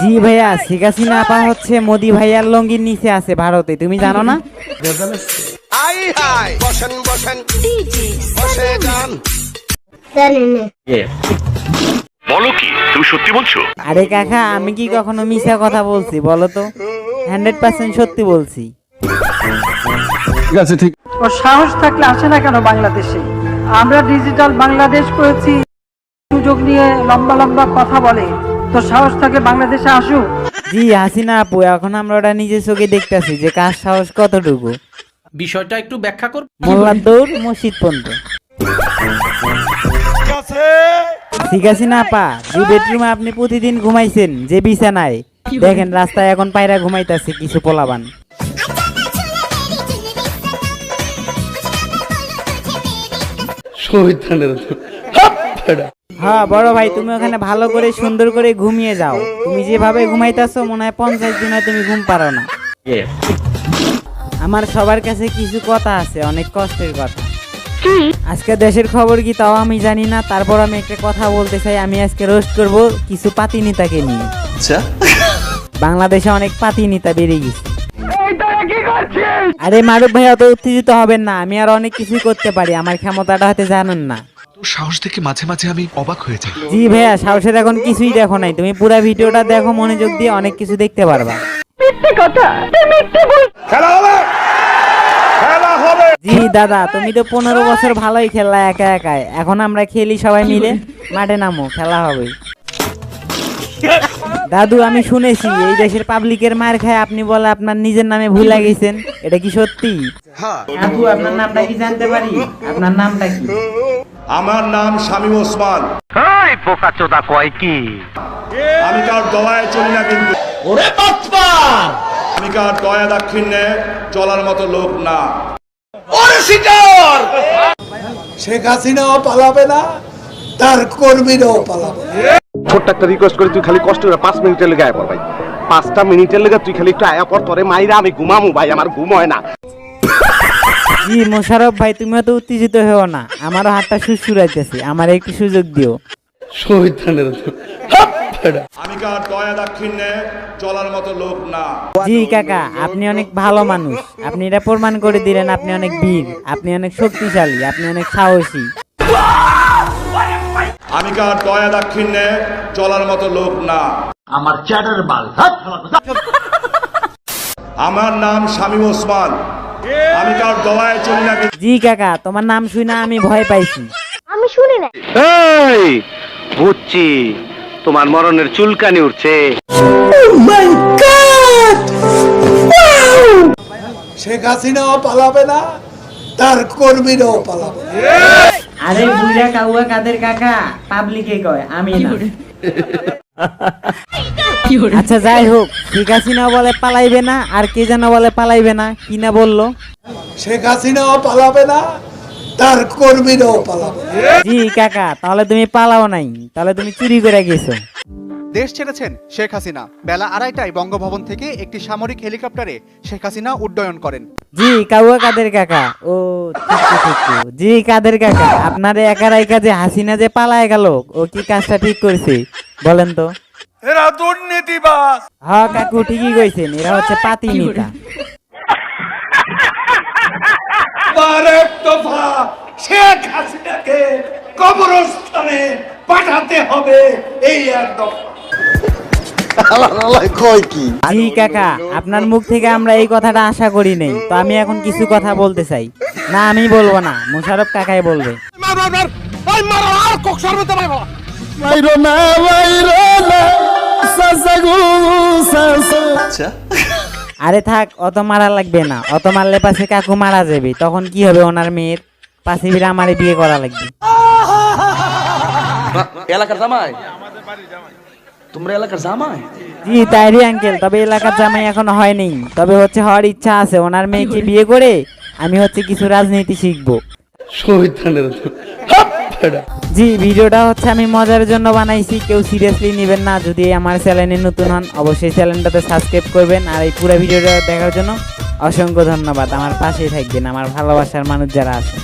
জি ভাইয়া শেখ হাসিনা আপা হচ্ছে মোদি ভাইয়ার লঙ্গির নিচে আছে ভারতে তুমি জানো না? বসেন বসেন। বসে যান। বলো কি তুমি সত্যি বলছো? আরে কাকা আমি কি কখনো মিশা কথা বলছি বলো তো? হান্ড্রেড পার্সেন্ট সত্যি বলছি। ঠিক আছে ঠিক। ও সাহস থাকলে আসে না কেন বাংলাদেশে? আমরা ডিজিটাল বাংলাদেশ করেছি। সুযোগ নিয়ে লম্বা লম্বা কথা বলে। তো সাহস থাকে বাংলাদেশে আসুক জি হাসিনা আপু এখন আমরা ওটা নিজের চোখে দেখতেছি যে কার সাহস কতটুকু। বিষয়টা একটু ব্যাখ্যা কর। মোল্লার দৌড় মসজিদ পর্যন্ত। ঠিক আছে না আপা যে বেডরুমে আপনি প্রতিদিন ঘুমাইছেন যে বিছানায়। দেখেন রাস্তায় এখন পায়রা ঘুমাইতেছে কিছু পোলাবান। হ্যাঁ বড় ভাই তুমি ওখানে ভালো করে সুন্দর করে ঘুমিয়ে যাও। তুমি যেভাবে ঘুমাইতেছো মনে হয় পঞ্চাশ দিনে তুমি ঘুম পারো না। আমার সবার কাছে কিছু কথা আছে অনেক কষ্টের কথা। আজকে দেশের খবর কি তাও আমি জানি না তারপর আমি একটা কথা বলতে চাই আমি আজকে রোস্ট করব কিছু পাতি নেতাকে নিয়ে বাংলাদেশে অনেক পাতি নেতা বেড়ে গেছে। আরে মারুফ ভাই অত উত্তেজিত হবেন না আমি আর অনেক কিছু করতে পারি আমার ক্ষমতাটা হয়তো জানেন না। সাহস দেখে মাঝে মাঝে আমি অবাক হয়ে যাই। জি ভাইয়া সাহসের এখন কিছুই দেখো নাই। তুমি পুরো ভিডিওটা দেখো মনোযোগ দিয়ে অনেক কিছু দেখতে পারবা। জি দাদা তুমি তো পনেরো বছর ভালোই খেললা একা একাই। এখন আমরা খেলি সবাই মিলে মাঠে নামো খেলা হবে। দাদু আমি শুনেছি এই দেশের পাবলিকের মার খায় আপনি বলে আপনার নিজের নামে ভুলে গেছেন। এটা কি সত্যি? দাদু আপনার নামটা কি জানতে পারি? আপনার নামটা কি? আমার নাম শামীম ওসমান। এই কয় কি? আমি কার দয়ায় চলি না কিন্তু। আমি কার দয়া দাক্ষিণ্যে চলার মতো লোক না। শেখ হাসিনাও পালাবে না তার কর্মীরাও পালাবে ছোট্ট একটা রিকোয়েস্ট করি তুই খালি কষ্ট করে পাঁচ মিনিটের লেগে আয়া পর ভাই। পাঁচটা মিনিটের লেগে তুই খালি একটু আয়া পর তোরে মাইরা আমি ঘুমামু ভাই আমার ঘুম হয় না। জি মোশারফ ভাই তুমি তো উত্তেজিত হও না। আমারও হাতটা সুসুরাইতেছে আমার একটু সুযোগ দিও। আমি কার দয়া দাক্ষিণ্যে চলার মতো লোক না? জি কাকা আপনি অনেক ভালো মানুষ। আপনি এটা প্রমাণ করে দিলেন আপনি অনেক বীর আপনি অনেক শক্তিশালী আপনি অনেক সাহসী। আমি কার দয়া দাক্ষিণ্যে চলার মতো লোক না? আমার নাম শামীম ওসমান। আমি কার দয়ায় চলি না জি কাকা তোমার নাম শুনে আমি ভয় পাইছি। আমি শুনি না। এই বুঝছি তোমার মরণের চুলকানি উঠছে। শেখ হাসিনাও পালাবে না তার কর্মীরাও পালাবে। আরে বুইরা কাউয়া কাদের কাকা? পাবলিকে কয় আমি না। আচ্ছা যাই হোক ঠিক আছে না বলে পালাইবে না আর কে যেন বলে পালাইবে না কি না বলল? শেখ হাসিনাও পালাবে না তার কর্মীরাও পালাবে জি কাকা তাহলে তুমি পালাও নাই তাহলে তুমি চুরি করে গেছো। দেশ ছেড়েছেন শেখ হাসিনা। বেলা আড়াইটায় বঙ্গভবন থেকে একটি সামরিক হেলিকপ্টারে শেখ হাসিনা উড্ডয়ন করেন। জি কাউয়া কাদের কাকা? ও জি কাদের কাকা? আপনার একারাই কাজে হাসিনা যে পালায় গেল ও কি কাজটা ঠিক করছে? বলেন তো। এরা দুর্নীতিবাজ। হ্যাঁ কাকু ঠিকই কইছেন এরা হচ্ছে পাতি নেতা। দফা শেখ হাসিনাকে কবরস্থানে পাঠাতে হবে এই এক দফা। জি কাকা আপনার মুখ থেকে আমরা এই কথাটা আশা করি নাই তো আমি এখন কিছু কথা বলতে চাই। না আমি বলব না মুশারফ কাকাই বলবে। আরে থাক অত মারা লাগবে না। অত মারলে পাশে কাকু মারা যাবে। তখন কি হবে ওনার মেয়ের? পাশে ফিরে আমারে বিয়ে করা লাগবে। এলাকার জামাই? তোমরা এলাকার জামাই? জি তাইরি আঙ্কেল তবে এলাকার জামাই এখনও হয়নি। তবে হচ্ছে হওয়ার ইচ্ছা আছে। ওনার মেয়েকে বিয়ে করে আমি হচ্ছে কিছু রাজনীতি শিখব। জি, ভিডিওটা হচ্ছে আমি মজার জন্য বানাইছি। কেউ সিরিয়াসলি নেবেন না। যদি আমার চ্যানেলে নতুন হন, অবশ্যই চ্যানেলটাতে সাবস্ক্রাইব করবেন। আর এই পুরো ভিডিওটা দেখার জন্য অসংখ্য ধন্যবাদ। আমার পাশেই থাকবেন, আমার ভালোবাসার মানুষ যারা আছে